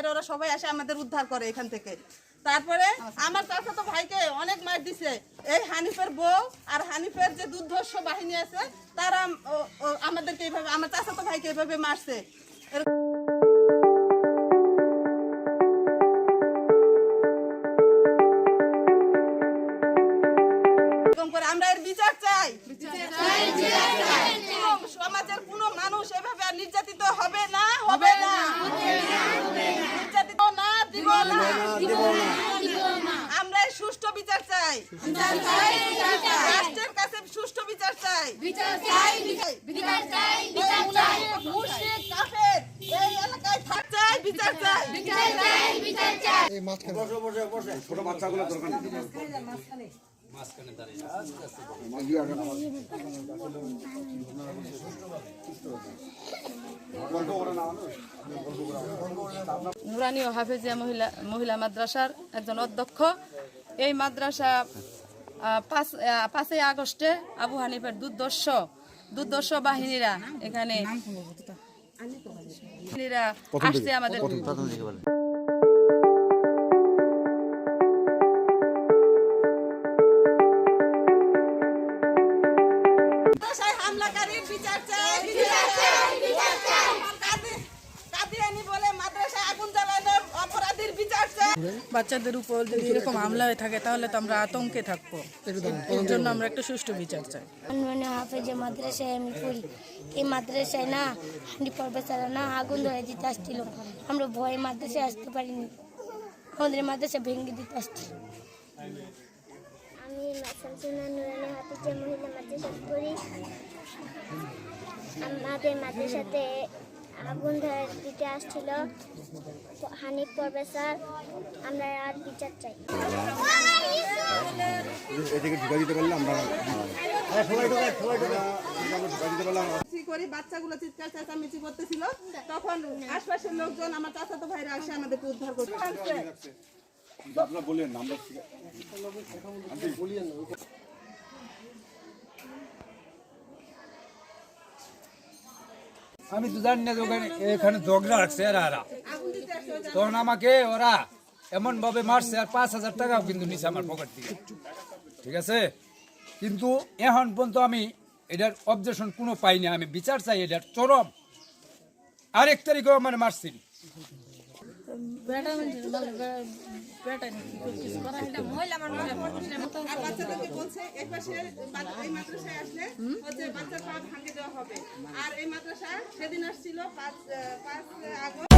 ভাইরা ওরা সবাই আসে আমাদের উদ্ধার করে এখান থেকে। তারপরে আমার চাচাতো ভাইকে অনেক মার দিছে। এই হানিফের বউ আর হানিফের যে দুর্ধর্ষ বাহিনী আছে তারা আমাদেরকে এইভাবে আমার চাচাতো ভাইকে এইভাবে মারছে। এরকম এরকম করে আমরা এর বিচার চাই। সমাজের কোনো মানুষ এভাবে আর নির্যাতিত হবে না হবে না নির্যাতিত না দিব না আমরা এই সুষ্ঠু বিচার চাই রাষ্ট্রের কাছে সুষ্ঠু বিচার চাই। মুর্শিদ কাফের এই এলাকায় থাক চাই বিচার চাই। বসে বসে বসে। ছোট বাচ্চাগুলো দরকার নেই। নুরানি ও হাফেজিয়া মহিলা মহিলা মাদ্রাসার একজন অধ্যক্ষ। এই মাদ্রাসা আহ, পাঁচ আহ, পাঁচই আগস্টে আবু হানিফের দুর্দর্শ দুর্দর্শ বাহিনীরা এখানে আসছে আমাদের বাচ্চাদের উপর যদি এরকম হামলা হয়ে থাকে তাহলে তো আমরা আতঙ্কে থাকব। এর জন্য আমরা একটা সুষ্ঠু বিচার চাই। মানে হাফেজে মাদ্রাসায় আমি পড়ি। এই মাদ্রাসায় না হান্ডি প্রফেসররা না আগুন ধরে দিতে আসছিল। আমরা ভয়ে মাদ্রাসায় আসতে পারিনি। আমাদের মাদ্রাসা ভেঙে দিতে আসছিল। আমি শামসুনা নুরানি হাফিজা মহিলা মাদ্রাসা পড়ি। আমাদের মাদ্রাসাতে আগুন ধরে দিতে আসছিল। হানিফ প্রফেসর আমরা আর বিচার চাই। এদিকে ঢুকা দিতে পারলে আমরা করি বাচ্চাগুলো চিৎকার চেঁচামেচি করতেছিল। তখন আশপাশের লোকজন আমার চাচাতো ভাইরা আসে আমাদেরকে উদ্ধার করতে। আমরা আমি তো জানি না ওখানে এখানে ঝগড়া রাখছে এরা এরা। তখন আমাকে ওরা এমন ভাবে মারছে আর পাঁচ হাজার টাকাও কিন্তু নিছে আমার পকেট থেকে। ঠিক আছে? কিন্তু এখন পর্যন্ত আমি এটার অবজেকশন কোনো পাইনি। আমি বিচার চাই এটার চরম। আরেক তারিখেও আমার মারছিল আর বাচ্চাদেরকে বলছে, এই পাশে এই মাদ্রাসায় আসলে হচ্ছে বাচ্চার পা ভাঙে দেওয়া হবে। আর এই মাদ্রাসা সেদিন আসছিল পাঁচ পাঁচ আগস্ট